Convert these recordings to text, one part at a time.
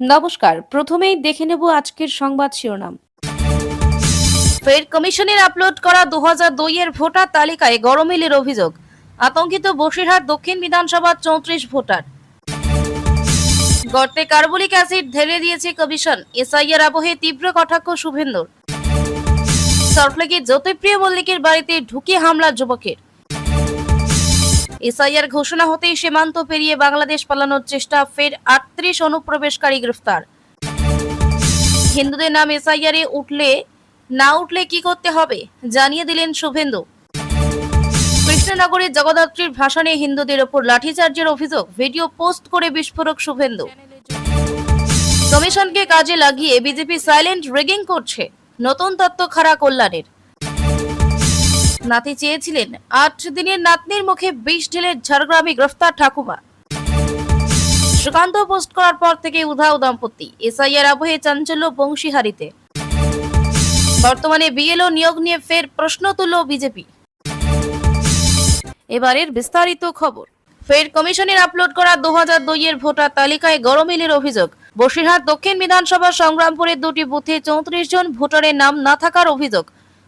নমস্কার, প্রথমেই দেখে নেব আজকের সংবাদ শিরোনাম। ফের কমিশনের আপলোড করা দু দুই এর ভোটার তালিকায় গরমিলের অভিযোগ। আতঙ্কিত বসিরহাট দক্ষিণ বিধানসভার চৌত্রিশ ভোটার। গর্তে কার্বলিক অ্যাসিড ঢেলে দিয়েছে কমিশন, এসআইআর আবহে তীব্র কটাক্ষ শুভেন্দুর। সল্টলেকের জ্যোতিপ্রিয় মল্লিকের বাড়িতে ঢুকে হামলা যুবকের। এসআইআর ঘোষণা হতেই সীমান্ত পেরিয়ে বাংলাদেশ পালানোর চেষ্টা, ফের আটত্রিশ অনুপ্রবেশকারী গ্রেফতার। হিন্দুদের নাম এসআইআর উঠলে, না উঠলে কি করতে হবে? জানিয়ে দিলেন শুভেন্দু। কৃষ্ণনগরের জগদ্ধাত্রীর ভাষণে হিন্দুদের ওপর লাঠিচার্জের অভিযোগ, ভিডিও পোস্ট করে বিস্ফোরক শুভেন্দু। কমিশনকে কাজে লাগিয়ে বিজেপি সাইলেন্ট রেগিং করছে, নতুন তত্ত্ব খাড়া কল্যাণের। নাতি চেয়েছিলেন। আট দিনের নাতনির মুখে বিষ ঢেলে ঝাড়গ্রামে গ্রেফতার ঠাকুমা। সুকান্ত পোস্ট করার পর থেকে উধাও দম্পতি। এসআইআর আবহে চাঞ্চল্য বংশীহারিতে। বর্তমানে বিএলও নিয়োগ নিয়ে ফের প্রশ্ন তুলল বিজেপি। এবারের বিস্তারিত খবর। ফের কমিশনের আপলোড করা দু হাজার দুই এর ভোটার তালিকায় গরমিলের অভিযোগ। বসিরহাট দক্ষিণ বিধানসভা সংগ্রামপুরের দুটি বুথে চৌত্রিশ জন ভোটারের নাম না থাকার অভিযোগ।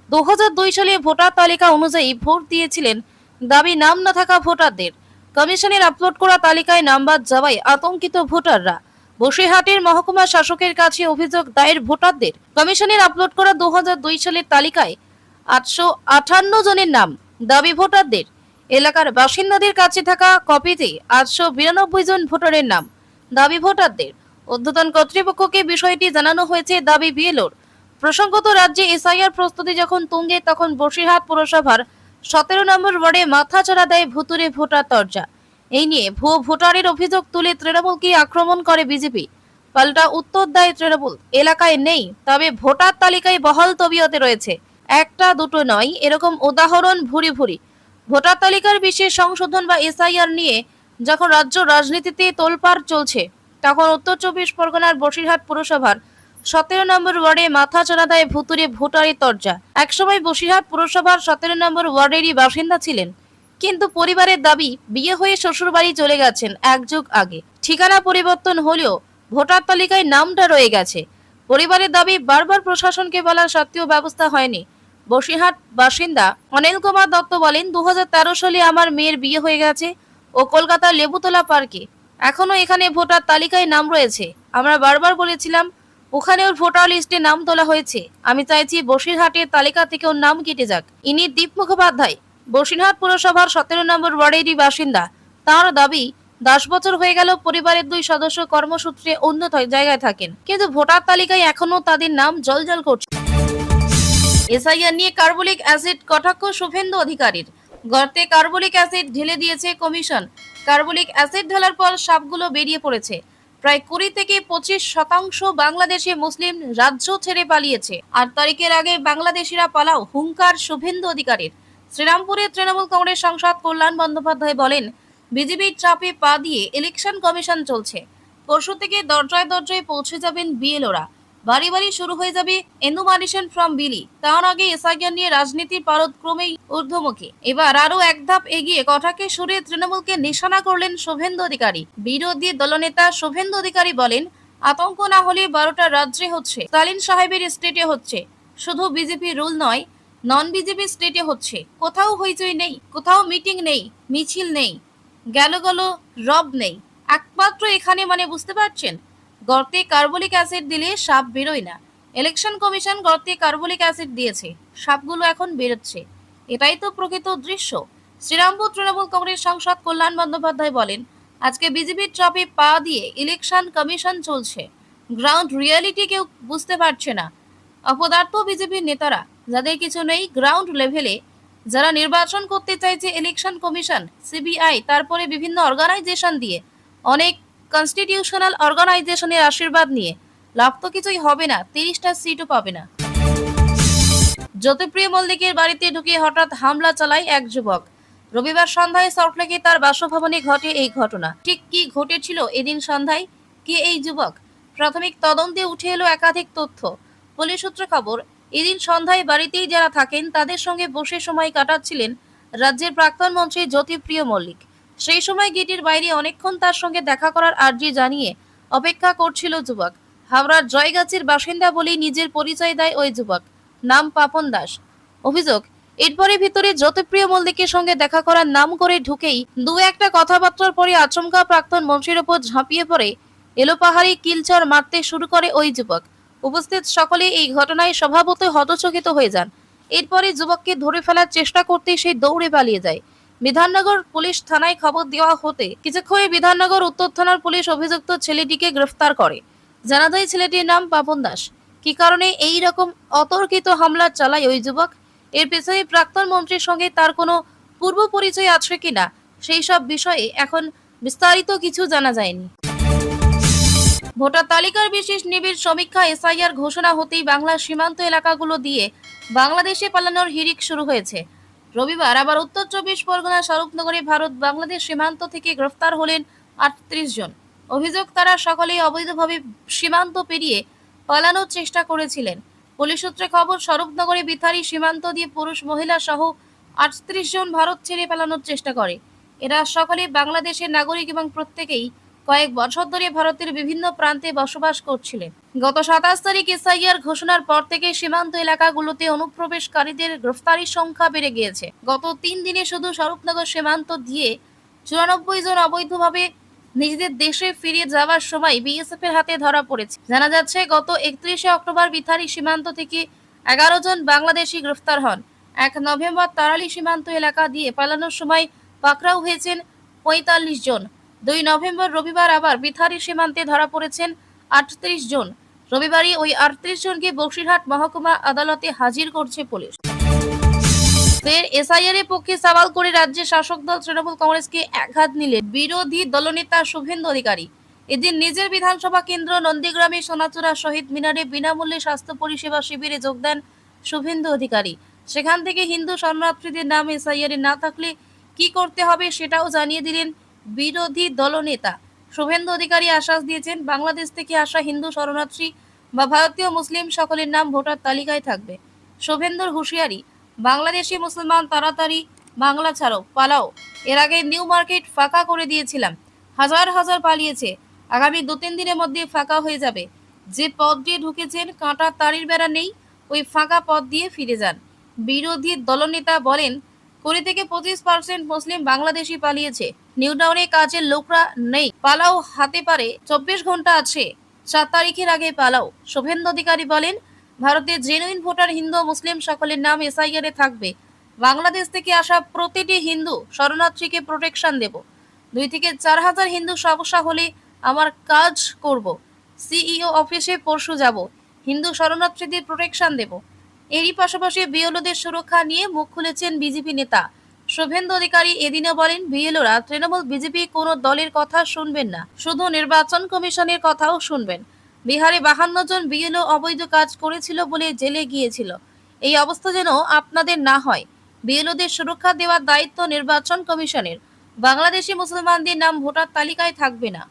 দু হাজার দুই সালে ভোটার তালিকা অনুযায়ী ভোট দিয়েছিলেন। দাবি নাম না থাকা ভোটারদের। কমিশনের আপলোড করা তালিকায় নাম্বার যাওয়ায় আতঙ্কিত ভোটাররা। বসিরহাটের মহকুমা শাসকের কাছে অভিযোগ দায়ের ভোটারদের। কমিশনের আপলোড করা দু হাজার দুই সালের তালিকায় আটশো আটান্ন জনের নাম দাবি ভোটারদের। এলাকার বাসিন্দাদের কাছে থাকা কপিতে আটশো বিরানব্বই জন ভোটারের নাম দাবি ভোটারদের। অধ্যতন কর্তৃপক্ষকে বিষয়টি জানানো হয়েছে দাবি বিএলওর। প্রসঙ্গত, রাজ্যে এসআইআর প্রস্তুতি যখন তুঙ্গে, তখন বসিরহাট পুরসভার সতেরো নম্বর ওয়ার্ডে মাথা চড়া দেয় ভুতুরে ভোটার তরজা। এই নিয়ে ভুয়ো ভোটারের অভিযোগ তুলে তৃণমূলকে আক্রমণ করে বিজেপি? পাল্টা উত্তর দেয় তৃণমূল, এলাকায় নেই, তবে ভোটার তালিকায় বহাল তবিয়তে রয়েছে। একটা দুটো নয়, এরকম উদাহরণ ভুরি ভুরি। ভোটার তালিকার বিশেষ সংশোধন বা এসআইআর নিয়ে যখন রাজ্য রাজনীতিতে তোলপাড় চলছে, তখন উত্তর চব্বিশ পরগনার বসিরহাট পুরসভার সতেরো নম্বর ওয়ার্ডে মাথা চড়া দেয় ভুতুরে ভোটারের তরজা। একসময় বসিরহাট পুরসভার সতেরো নম্বর ওয়ার্ডেরই বাসিন্দা ছিলেন। কিন্তু পরিবারের দাবি, বিয়ে হয়ে শ্বশুরবাড়ি চলে গেছেন এক যুগ আগে। ঠিকানা পরিবর্তন হলেও ভোটার তালিকায় নামটা রয়ে গেছে। পরিবারের দাবি, বারবার প্রশাসনকে বলা সত্ত্বেও ব্যবস্থা হয়নি। বসিরহাট বাসিন্দা অনিল কুমার দত্ত বলেন দু হাজার তেরো সালে আমার মেয়ের বিয়ে হয়ে গেছে ও কলকাতার লেবুতলা পার্কে। এখনও এখানে ভোটার তালিকায় নাম রয়েছে। আমরা বারবার বলেছিলাম ওখানে ওর ভোটার লিস্টে নাম তোলা হয়েছে। আমি চাইছি বসিরহাটের তালিকা থেকে ওর নাম কেটে যাক। ইনি দীপ মুখোপাধ্যায়। বসিরহাট পুরসভার সতেরো নম্বর ওয়ার্ডেরই বাসিন্দা। তার দাবি, দশ বছর হয়ে গেল পরিবারের দুই সদস্য কর্মসূত্রে অন্য জায়গায় থাকেন। কিন্তু ভোটার তালিকায় এখনও তাদের নাম জলজল করছে এসআইআর নিয়ে কার্বলিক অ্যাসিড কটাক্ষ শুভেন্দু অধিকারীর। গর্তে কার্বলিক অ্যাসিড ঢেলে দিয়েছে কমিশন। কার্বলিক অ্যাসিড ঢালার পর সাপগুলো বেরিয়ে পড়েছে। প্রায় কুড়ি থেকে পঁচিশ শতাংশ বাংলাদেশে মুসলিম রাজ্য ছেড়ে পালিয়েছে। আট তারিখের আগে বাংলাদেশিরা পালাও হুঙ্কার শুভেন্দু অধিকারীর। শ্রীরামপুরে তৃণমূল কংগ্রেস সংসদ কল্যাণ বন্দ্যোপাধ্যায় বলেন বিজেপির চাপে পা দিয়ে ইলেকশন কমিশন চলছে। পরশু থেকে দরজায় দরজায় পৌঁছে যাবেন বিএলওরা। বাড়ি বাড়ি শুরু হয়ে যাবে এনুমারেশন ফ্রম বিলি তার আগে এসআইআর নিয়ে রাজনীতির পারদ ক্রমেই ঊর্ধ্বমুখী। এবার আরও এক ধাপ এগিয়ে কথাকে সুরে তৃণমূলকে নিশানা করলেন শুভেন্দু অধিকারী। বিরোধী দলনেতা শুভেন্দু অধিকারী বলেন, আতঙ্ক না হলে বারোটা রাজ্যে হচ্ছে, স্টালিন সাহেবের স্টেটে হচ্ছে। শুধু বিজেপি রুল নয় নন বিজেপি স্টেটে হচ্ছে। কোথাও হইচই নেই, কোথাও মিটিং নেই, মিছিল নেই, গেল গেল রব নেই। একমাত্র এখানে মানে বুঝতে পারছেন? গর্তে কার্বলিক অ্যাসিড দিলে সাপ বেরোয় না। ইলেকশন কমিশন গর্তে কার্বলিক অ্যাসিড দিয়েছে। সাপগুলো এখন বেরোচ্ছে। এটাই তো প্রকৃত দৃশ্য। শ্রীরামপুর তৃণমূল কংগ্রেস সাংসদ কল্যাণ বন্দ্যোপাধ্যায় বলেন, আজকে বিজেপির চাপে পা দিয়ে ইলেকশন কমিশন চলছে। গ্রাউন্ড রিয়ালিটি কেউ বুঝতে পারছে না। অপদার্থ বিজেপির নেতারা, যাদের কিছু নেই গ্রাউন্ড লেভেলে, যারা নির্বাচন করতে চাইছে ইলেকশন কমিশন, সিবিআই, তারপরে বিভিন্ন অর্গানাইজেশন দিয়ে অনেক কনস্টিটিউশনাল অর্গানাইজেশনের আশীর্বাদ নিয়ে। লাভ তো কিছুই হবে না, তিরিশটা সিটও পাবে না। জ্যোতিপ্রিয় মল্লিকের বাড়িতে ঢুকে হঠাৎ হামলা চালায় এক যুবক। রবিবার সন্ধ্যায় সল্টলেকে তার বাসভবনে ঘটে এই ঘটনা। ঠিক কি ঘটেছিল এদিন সন্ধ্যায়? কে এই যুবক? প্রাথমিক তদন্তে উঠে এলো একাধিক তথ্য। পুলিশ সূত্রে খবর, এদিন সন্ধ্যায় বাড়িতেই যারা থাকেন, তাদের সঙ্গে বসে সময় কাটাচ্ছিলেন রাজ্যের প্রাক্তন মন্ত্রী জ্যোতিপ্রিয় মল্লিক। সেই সময় গেটের বাইরে অনেকক্ষণ তার সঙ্গে দেখা করার আর্জি জানিয়ে অপেক্ষা করছিল যুবক। হাওড়ার জয়গাছির বাসিন্দা বলেই নিজের পরিচয় দেয় ওই যুবক। নাম পাপন দাস। অভিযোগ, এরপরে ভিতরে জ্যোতিপ্রিয় মল্লিকের সঙ্গে দেখা করার নাম করে ঢুকেই দু একটা কথাবার্তার পরে আচমকা প্রাক্তন মন্ত্রীর ওপর ঝাঁপিয়ে পড়ে এলো পাহাড়ি কিলচর মারতে শুরু করে ওই যুবক। উপস্থিত সকলে এই ঘটনায় স্বভাবতই হতচকিত হয়ে যান। এরপরে যুবককে ধরে ফেলার চেষ্টা করতে সে দৌড়ে পালিয়ে যায়। বিধাননগর পুলিশ থানায় খবর দেওয়া হতে কিছুক্ষণে বিধাননগর উত্তর থানার পুলিশ অভিযুক্ত ছেলেটিকে গ্রেফতার করে। জানা যায় ছেলেটির নাম পাপন দাস। কি কারণে এই রকম অতর্কিত হামলা চালায় ওই যুবক? এর পেছনে প্রাক্তন মন্ত্রীর সঙ্গে তার কোনো পূর্ব পরিচয় আছে কিনা? সেই সব বিষয়ে এখন বিস্তারিত কিছু জানা যায়নি। ভোটার তালিকার বিশেষ নিবিড় সমীক্ষা এসআইআর ঘোষণা হতেই বাংলার সীমান্ত এলাকাগুলো দিয়ে বাংলাদেশে পালানোর হিড়িক শুরু হয়েছে। রবিবার আবার উত্তর চব্বিশ পরগনা, স্বরূপনগরে, ভারত, বাংলাদেশ সীমান্ত থেকে গ্রেফতার হলেন আটত্রিশ জন। অভিযোগ, তারা সকলেই অবৈধভাবে সীমান্ত পেরিয়ে পালানোর চেষ্টা করেছিলেন। পুলিশ সূত্রে খবর, স্বরূপনগরে বিথারি সীমান্ত দিয়ে পুরুষ, মহিলা সহ আটত্রিশ জন ভারত ছেড়ে পালানোর চেষ্টা করে। এরা সকলে বাংলাদেশের নাগরিক এবং প্রত্যেকেই কয়েক বছর ধরে ভারতের বিভিন্ন প্রান্তে বসবাস করছিলেন। গত সাতাশ তারিখ এসআইআর ঘোষণার পর থেকে সীমান্ত এলাকাগুলোতে অনুপ্রবেশকারীদের গ্রেফতারির সংখ্যা বেড়ে গিয়েছে। গত তিন দিনে শুধু স্বরূপনগর সীমান্ত দিয়ে চুরানব্বই জন অবৈধভাবে নিজেদের দেশে ফিরে যাওয়ার সময় বিএসএফ এর হাতে ধরা পড়েছে। জানা যাচ্ছে, গত একত্রিশে অক্টোবর বিথারি সীমান্ত থেকে এগারো জন বাংলাদেশি গ্রেফতার হন। এক নভেম্বর তারালি সীমান্ত এলাকা দিয়ে পালানোর সময় পাকড়াও হয়েছেন পঁয়তাল্লিশ জন। দুই নভেম্বর রবিবার আবার বিথারি সীমান্তে ধরা পড়েছেন আটত্রিশ জন। রবিবারই ওই আটত্রিশ জনকে বসিরহাট মহকুমা আদালতে হাজির করছে পুলিশ। ফের এসআইআর এর পক্ষে সওয়াল করে রাজ্যের শাসক দল তৃণমূল কংগ্রেসকে নিলেন বিরোধী দলনেতা শুভেন্দু অধিকারী। এদিন নিজের বিধানসভা কেন্দ্র নন্দীগ্রামে সোনাচূড়া শহীদ মিনারে বিনামূল্যে স্বাস্থ্য পরিষেবা শিবিরে যোগদান শুভেন্দু অধিকারী। সেখান থেকে হিন্দু শরণার্থীদের নাম এসআইআর না থাকলে কি করতে হবে সেটাও জানিয়ে দিলেন বিরোধী দলনেতা। শুভেন্দু অধিকারী আশ্বাস দিয়েছেন, বাংলাদেশ থেকে আসা হিন্দু শরণার্থী বা ভারতীয় মুসলিম সকলের নাম ভোটার তালিকায় থাকবে। শুভেন্দুর হুঁশিয়ারি, বাংলাদেশি মুসলমান তাড়াতাড়ি বাংলা ছাড়ো, পালাও। এর আগে নিউ মার্কেট ফাঁকা করে দিয়েছিলাম। হাজার হাজার পালিয়েছে। আগামী দু তিন দিনের মধ্যে ফাঁকা হয়ে যাবে। যে পথ দিয়ে ঢুকেছেন, কাঁটা তারির বেড়া নেই, ওই ফাঁকা পথ দিয়ে ফিরে যান। বিরোধী দলনেতা বলেন কুড়ি থেকে পঁচিশ পার্সেন্ট মুসলিম বাংলাদেশি পালিয়েছে। নিউ টাউনে কাজের লোকরা নেই। পালাও হাতে পারে। চব্বিশ ঘণ্টা আছে। সাত তারিখের আগে পালাও। শুভেন্দু অধিকারী বলেন, ভারতের জেনুইন ভোটার হিন্দু মুসলিম সকলের নাম এসআইআর থাকবে। বাংলাদেশ থেকে আসা প্রতিটি হিন্দু শরণার্থীকে প্রোটেকশন দেব। দুই থেকে চার হাজার হিন্দু সমস্যা হলে আমার কাজ করব। সিইও অফিসে পরশু যাব। হিন্দু শরণার্থীদের প্রোটেকশন দেব। এরই পাশাপাশি বিএলওদের সুরক্ষা নিয়ে মুখ খুলেছেন বিজেপি নেতা। শুভেন্দু অধিকারী এদিনও বলেন, বিএলওরা তৃণমূল বিজেপি কোনো দলের কথা শুনবেন না। শুধু নির্বাচন কমিশনের কথাও শুনবেন। বিহারে বাহান্ন জন বিএলও অবৈধ কাজ করেছিল বলে জেলে গিয়েছিল। এই অবস্থা যেন আপনাদের না হয়। বিএলওদের সুরক্ষা দেওয়ার দায়িত্ব নির্বাচন কমিশনের। বাংলাদেশি মুসলমানদের নাম ভোটার তালিকায় থাকবে না।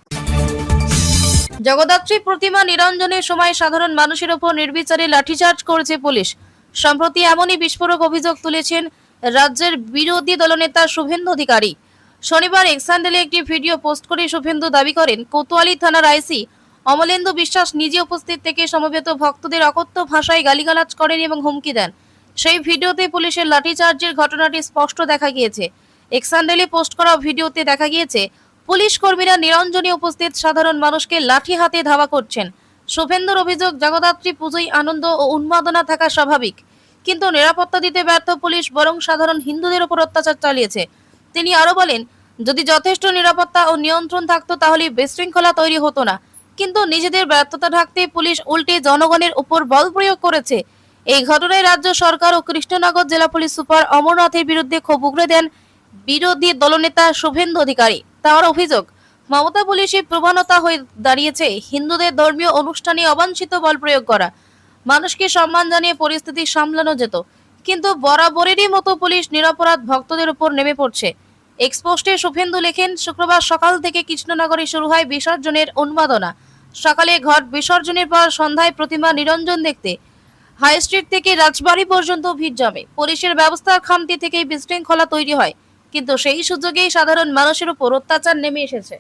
জগদ্ধাত্রী প্রতিমা নিরঞ্জনের সময় সাধারণ মানুষের ওপর নির্বিচারে লাঠিচার্জ করেছে পুলিশ। সম্প্রতি এমনই বিস্ফোরক অভিযোগ তুলেছেন রাজ্যের বিরোধী দলনেতা শুভেন্দু অধিকারী। শনিবার এক্সান্ডেলে একটি ভিডিও পোস্ট করে শুভেন্দু দাবি করেন, কোতোয়ালি থানার আইসি অমলেন্দু বিশ্বাস নিজে উপস্থিত থেকে সমবেত ভক্তদের অকথ্য ভাষায় গালিগালাজ করেন এবং হুমকি দেন। সেই ভিডিওতে পুলিশের লাঠিচার্জের ঘটনাটি স্পষ্ট দেখা গিয়েছে। এক্সান্ডেলে পোস্ট করা ভিডিওতে দেখা গিয়েছে, পুলিশ কর্মীরা নিরঞ্জনে উপস্থিত সাধারণ মানুষকে লাঠি হাতে ধাওয়া করছেন। শুভেন্দুর অভিযোগ, জগদ্ধাত্রী পুজোয় আনন্দ ও উন্মাদনা থাকা স্বাভাবিক। কিন্তু নিরাপত্তা দিতে ব্যর্থ পুলিশ বরং সাধারণ হিন্দুদের উপর অত্যাচার চালিয়েছে। তিনি আরও বলেন, যদি যথেষ্ট নিরাপত্তা ও নিয়ন্ত্রণ থাকতো তাহলে বিশৃঙ্খলা তৈরি হতো না। কিন্তু নিজেদের ব্যর্থতা ঢাকতে পুলিশ উল্টে জনগণের উপর বল প্রয়োগ করেছে। এই ঘটনায় রাজ্য সরকার ও কৃষ্ণনগর জেলা পুলিশ সুপার অমরনাথের বিরুদ্ধে ক্ষোভ উগড়ে দেন বিরোধী দলনেতা শুভেন্দু অধিকারী। তার অভিযোগ মমতা পুলিশের প্রবণতা হয়ে দাঁড়িয়েছে। হিন্দুদের ধর্মীয় অনুষ্ঠানে অবাঞ্ছিত বল প্রয়োগ করা। মানুষকে সম্মান জানিয়ে পরিস্থিতি সামলানো যেত। কিন্তু বরাবরেরই মতো পুলিশ নিরপরাধ ভক্তদের উপর নেমে পড়ছে। এক্সপোস্টে শুভেন্দু লেখেন, শুক্রবার সকাল থেকে কৃষ্ণনগরে শুরু হয় বিসর্জনের উন্মাদনা। সকালে ঘট বিসর্জনের পর সন্ধ্যায় প্রতিমা নিরঞ্জন দেখতে। হাই স্ট্রিট থেকে রাজবাড়ি পর্যন্ত ভিড় জমে। পুলিশের ব্যবস্থার খামতি থেকেই বিশৃঙ্খলা তৈরি হয়। কিন্তু সেই সুযোগেই সাধারণ মানুষের উপর অত্যাচার নেমে এসেছে।